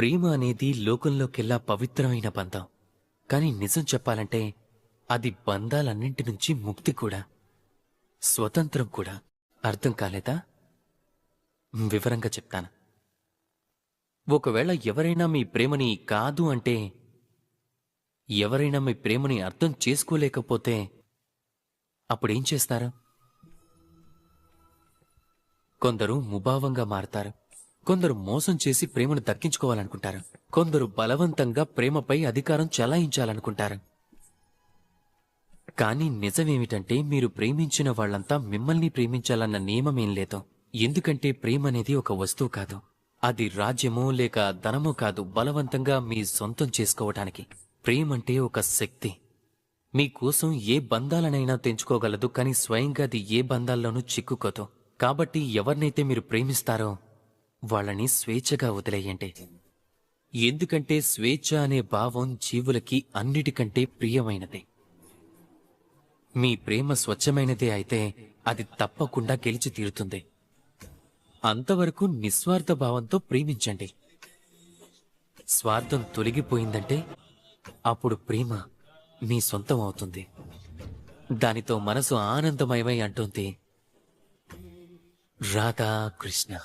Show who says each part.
Speaker 1: ప్రేమ అనేది లోకంలోకెల్లా పవిత్రమైన బంధం. కానీ నిజం చెప్పాలంటే అది బంధాలన్నింటి నుంచి ముక్తి కూడా. స్వతంత్రం కూడా. అర్థం కాలేదా? వివరంగా చెప్తాను. ఒకవేళ ఎవరైనా మీ ప్రేమని కాదు అంటే ఎవరైనా మీ ప్రేమని అర్థం చేసుకోలేకపోతే అప్పుడేం చేస్తారు? కొందరు ముభావంగా మారతారు. కొందరు మోసం చేసి ప్రేమను దక్కించుకోవాలనుకుంటారు. కొందరు బలవంతంగా ప్రేమపై అధికారం చెలాయించాలనుకుంటారు. కానీ నిజమేమిటంటే మీరు ప్రేమించిన వాళ్ళంతా మిమ్మల్ని ప్రేమించాలన్న నియమమేం లేదు. ఎందుకంటే ప్రేమ అనేది ఒక వస్తువు కాదు. అది రాజ్యమో లేక ధనమో కాదు బలవంతంగా మీ సొంతం చేసుకోవటానికి. ప్రేమంటే ఒక శక్తి. మీకోసం ఏ బంధాలనైనా తెంచుకోగలదు కానీ స్వయంగా అది ఏ బంధాల్లోనూ చిక్కుకోదు. కాబట్టి ఎవరినైతే మీరు ప్రేమిస్తారో వాళ్ళని స్వేచ్ఛగా వదిలేయండి ఎందుకంటే స్వేచ్ఛ అనే భావం జీవులకి అన్నిటికంటే ప్రియమైనది. మీ ప్రేమ స్వచ్ఛమైనదే అయితే అది తప్పకుండా గెలిచి తీరుతుంది. అంతవరకు నిస్వార్థ భావంతో ప్రేమించండి. స్వార్థం తొలగిపోయిందంటే అప్పుడు ప్రేమ మీ సొంతం అవుతుంది. దానితో మనసు ఆనందమయమై అంటుంది రాధా కృష్ణ